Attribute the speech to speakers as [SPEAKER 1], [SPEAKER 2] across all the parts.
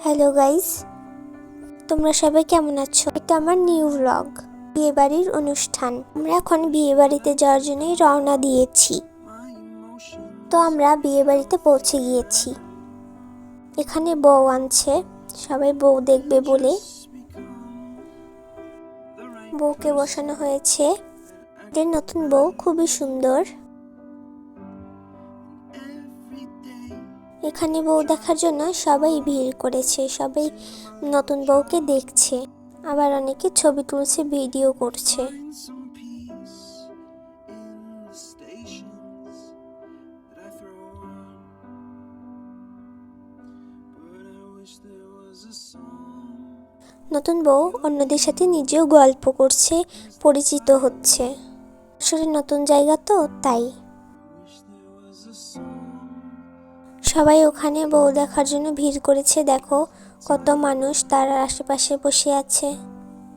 [SPEAKER 1] Hello guys তোমরা সবাই কেমন আছো? এটা আমার নিউ ব্লগ বিয়ে বাড়ির অনুষ্ঠান। আমরা এখন বিয়ে বাড়িতে যাওয়ার জন্যই রওনা দিয়েছি। তো আমরা বিয়ে বাড়িতে পৌঁছে গিয়েছি। এখানে বউ আনছে। সবাই বউ দেখবে বলে। বউকে বসানো হয়েছে। এদের নতুন বউ খুবই সুন্দর। এখানে বউ দেখার জন্য সবাই ভিড় করেছে, সবাই নতুন বউকে দেখছে। আবার অনেকে ছবি তুলছে, ভিডিও করছে. নতুন বউ অন্যদের সাথে নিজেও গল্প করছে, পরিচিত হচ্ছে। আসলে নতুন জায়গা তো, তাই। সবাই ওখানে বউ দেখার জন্য ভিড় করেছে। দেখো কত মানুষ তার আশেপাশে বসে আছে।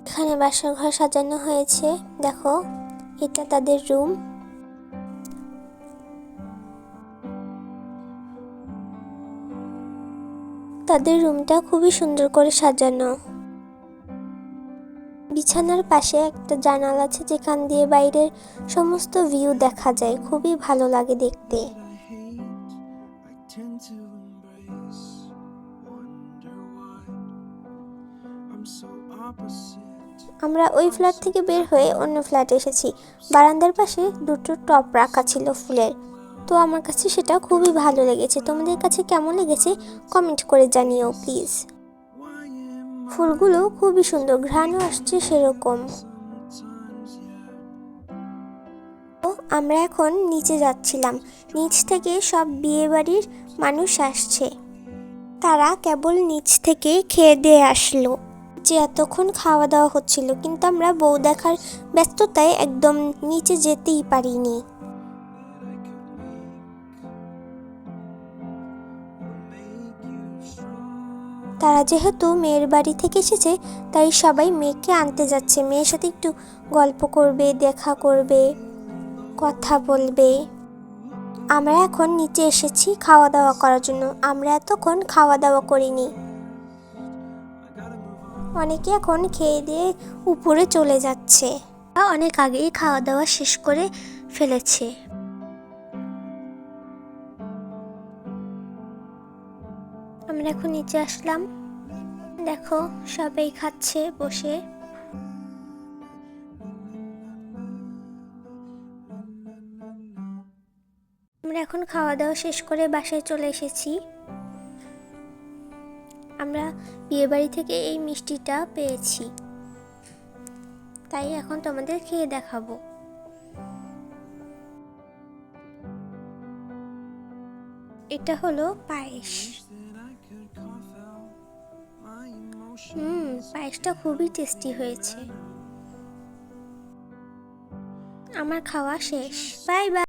[SPEAKER 1] এখানে বাসার ঘর সাজানো হয়েছে। দেখো, এটা তাদের রুম। তাদের রুমটা খুবই সুন্দর করে সাজানো। বিছানার পাশে একটা জানাল আছে যেখান দিয়ে বাইরের সমস্ত ভিউ দেখা যায়। খুবই ভালো লাগে দেখতে। আমরা ওই ফ্ল্যাট থেকে বের হয়ে অন্য ফ্ল্যাটে এসেছি। বারান্দার পাশে দুটো টপ রাখা ছিল ফুলের। তো আমার কাছে সেটা খুবই ভালো লেগেছে। তোমাদের কাছে কেমন লেগেছে কমেন্ট করে জানিও, প্লিজ। ফুলগুলো খুবই সুন্দর, ঘ্রাণও আসছে সেরকম। আমরা এখন নিচে যাচ্ছিলাম। নিচ থেকে সব বিয়েবাড়ির মানুষ আসছে। তারা কেবল নিচ থেকে খেয়ে দিয়ে আসলো। যে এতক্ষণ খাওয়া দাওয়া হচ্ছিল, কিন্তু আমরা বউ দেখার ব্যস্ততায় একদম নিচে যেতেই পারিনি। তারা যেহেতু মেয়ের বাড়ি থেকে এসেছে, তাই সবাই মেয়েকে আনতে যাচ্ছে। মেয়ের সাথে একটু গল্প করবে, দেখা করবে, কথা বলবে। আমরা এখন নিচে এসেছি খাওয়া দাওয়া করার জন্য। আমরা এতক্ষণ খাওয়া দাওয়া করিনি। অনেকে এখন খেয়ে দিয়ে উপরে চলে যাচ্ছে। অনেক আগেই খাওয়া দাওয়া শেষ করে ফেলেছে। আমরা এখন নিচে আসলাম। দেখো, সবাই খাচ্ছে, বসে। আমরা এখন খাওয়া দাওয়া শেষ করে বাসায় চলে এসেছি। আমরা বিয়েবাড়ি থেকে এই মিষ্টিটা পেয়েছি। তাই এখন তোমাদের খেয়ে দেখাবো। এটা হলো পায়েস. হুম, পায়েসটা খুবই টেস্টি হয়েছে। আমার খাওয়া শেষ। Bye bye.